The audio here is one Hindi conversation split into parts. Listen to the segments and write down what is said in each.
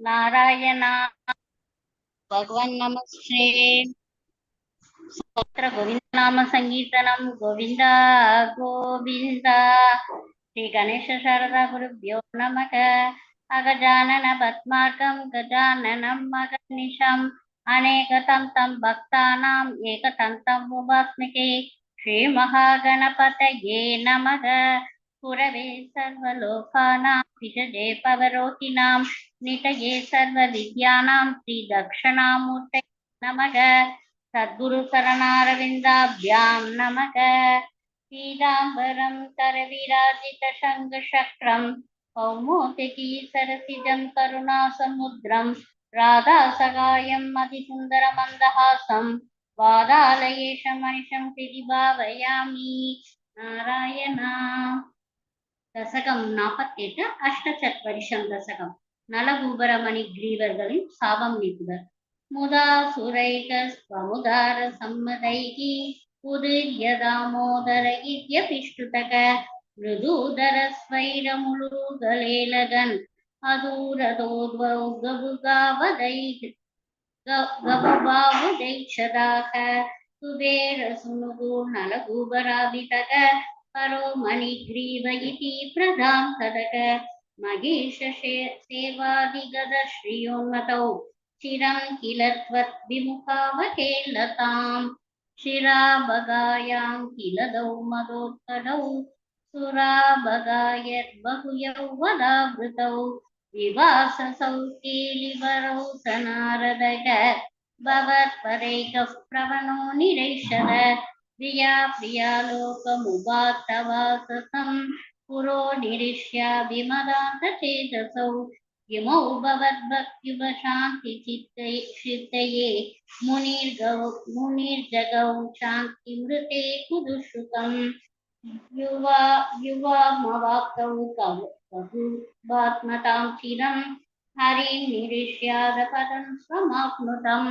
నారాయణ భగవన్ నమస్తే స్తోత్ర గోవింద నామ సంగీతనం గోవింద గోవింద శ్రీ గణేశ శారదా గురుభ్యో నమక అగజానన పద్మార్కం గజాననం మగనిశం అనేకతం తం భక్తానాం ఏకతంతం ఉపాస్మికే శ్రీ మహాగణపతయే నమః पुरवे सर्वलोकानां विषजे पवरोहिणां नितये सर्वविद्यानां श्रीदक्षिणामूर्तये नमः सद्गुरुचरणारविन्दाभ्यां नमः पीडाम्बरं करविराजितशङ्खचक्रं कौमोतिकी सरसिजं करुणासमुद्रं राधासहायं मतिसुन्दरमन्दहासं वादालयेश मनिषं कृति भावयामि नारायणा தசகம் நாற்பத்தி எட்டு அஷ்டசத் வருஷம் தசகம். நலகூபரமணி கிரீவர்களின் சாபம் நீக்குதல். முதா சுரைக ஸ்வமுதார சம்மதைகி புதிர்யதாமோதர இத்ய பிஷ்டுதக மிருதூதர ஸ்வைரமுழுகலேலகன் அதூரதோத்வௌ கபுகாவதை கபுபாவுதைஷதாக குபேர சுனுகு நலகூபராபிதக परो मणिग्रीव इति प्रधां कदक महेश सेवादिगद श्रियोन्नतौ चिरं किल त्वद्विमुखावकेलताम् शिराबगायां किल दौ मदोत्कडौ सुराबगायद्बहुयौवदावृतौ विवाससौ केलिवरौ सनारदग भवत्परैकः प्रवणो निरैषद प्रिया प्रियालोकमुपात्तवाससं पुरो निरिष्याभिमदान्तचेतसौ इमौ भवद्भक्त्युपशान्तिचित्तये चित्तये मुनिर्गौ मुनिर्जगौ शान्तिमृते कुदुषुकम् युवा युवामवाप्तौ कबुबात्मतां चिरं। हरिं निरिष्यादपदं स्वमाप्नुतम्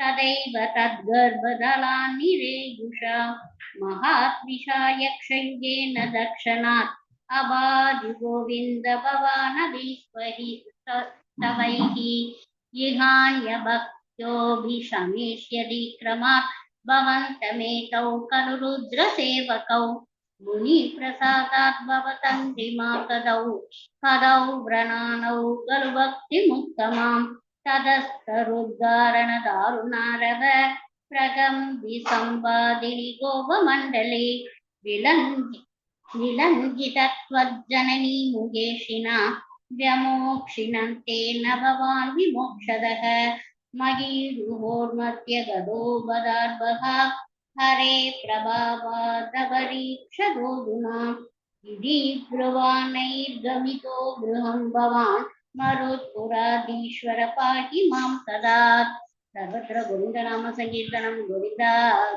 तदैव तद्गर्भदलान्निरेयुषा महात्विषायक्षयुगेन दक्षणात् अबादिगोविन्द भवानदीश्वरि तवैः इहान्यभक्त्योभिशमेष्यदि क्रमात् भवन्तमेतौ खलु रुद्रसेवकौ मुनिप्रसादात् भवतन्त्रिमा कदौ कदौ व्रणानौ खलु भक्तिमुत्तमाम् तदस्तरुद्धारणदारुणारव प्रगम्भिसम्पादिनि गोपमण्डले विलङ्घि विलङ्घितत्वज्जननी मुगेशिना व्यमोक्षिणन्ते न भवान् विमोक्षदः। गदो बदार्भः हरे प्रभावादपरीक्षदोदुना इति ब्रुवाणैर्गमितो गृहं भवान् మరుత్పురాధీశ్వర పాటి మాం సదా సర్వత్ర గోవిందనామ సంకీర్తనం గోవింద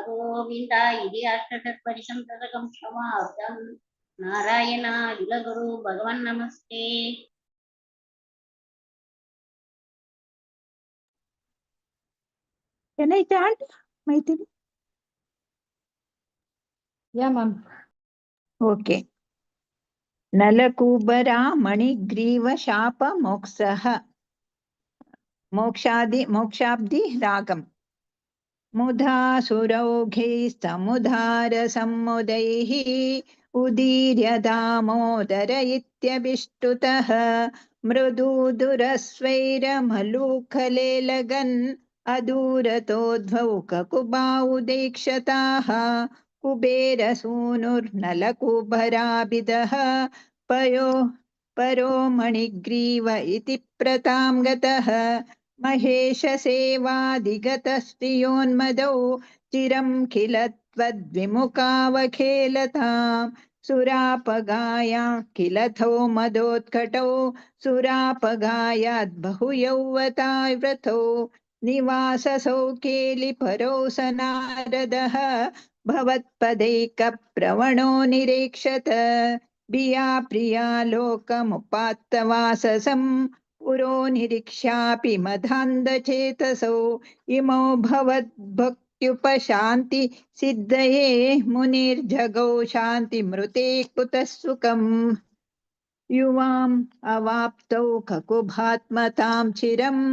గోవింద ఇది అష్టపరిశం తదకం సమాప్తం నారాయణ విలగురు భగవన్ నమస్తే Can I chant, Maithili? Yeah, ma'am. Okay. नलकूबरा मोक्षादि मोक्षाब्धि रागम्। मुधा सुरौघैस्तमुदारसम्मुदैः उदीर्यदामोदर इत्यभिष्टुतः मृदु दुरस्वैरमलूखले लगन् ककुबा ध्वककुबाउदीक्षताः कुबेरसूनुर्नलकुबराभिदः पयो परो मणिग्रीव इति प्रतां गतः महेशसेवाधिगतस्त्रियोन्मदौ चिरं किल त्वद्विमुखावखेलताम्। सुरापगायां किलथो मदोत्कटौ। सुरापगायाद् बहुयौवता निवाससौ केलिपरौ स भवत्पदैकप्रवणो निरीक्षत भिया प्रिया लोकमुपात्तवाससम् पुरो निरीक्ष्यापि मदान्धचेतसौ इमौ भवद्भक्त्युपशान्ति सिद्धये मुनिर्जगौ शान्तिमृते कुतः सुखम् युवाम् अवाप्तौ ककुभात्मतां चिरम्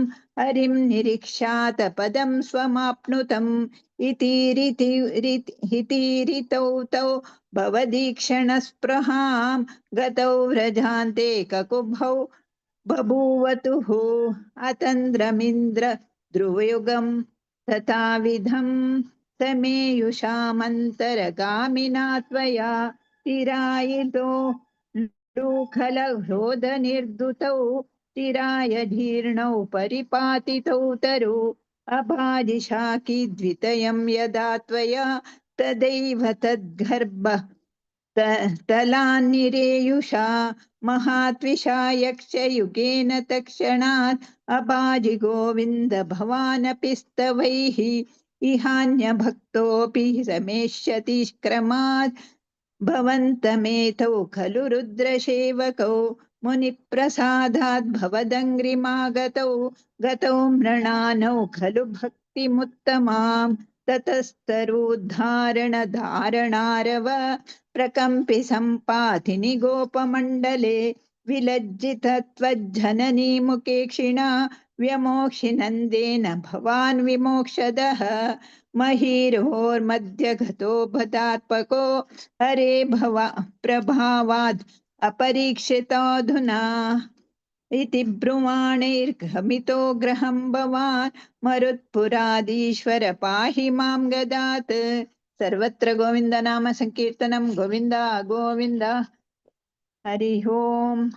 हरिं निरीक्षात पदं स्वमाप्नुतम् इतीरिति रिति- हितीरितौ तौ भवदीक्षणस्पृहां गतौ व्रजान्ते ककुभौ बभूवतुः अतन्द्रमिन्द्र ध्रुवयुगं तथाविधं समेयुषामन्तरगामिना त्वया तिरायितो लूखलह्रोदनिर्दुतौ तिराय जीर्णौ परिपातितौ तरु अभाजिशाकि द्वितयं यदा त्वया तदैव तद्गर्भ। तलान्निरेयुषा महात्विषा यक्षयुगेन तत्क्षणात् अबाजि गोविन्द भवानपि स्तवैः इहान्यभक्तोऽपि रमेष्यति क्रमात्। भवन्तमेतौ खलु रुद्रसेवकौ मुनिप्रसादात् भवदङ्घ्रिमागतौ गतौ मृणानौ खलु भक्तिमुत्तमाम् ततस्तरुद्धारणधारणारव प्रकम्पि सम्पाथिनि गोपमण्डले विलज्जित त्वज्जननी मुखेक्षिणा व्यमोक्षि नन्देन भवान् विमोक्षदः महीरोर्मध्यगतो हरे भवा प्रभावात् अपरीक्षितोऽधुना इति ब्रुवाणैर्गमितो ग्रहं भवान् मरुत्पुरादीश्वर पाहि माँ गदात्। सर्वत्र गोविन्दनामसङ्कीर्तनं गोविन्द गोविन्द। हरि ओम्।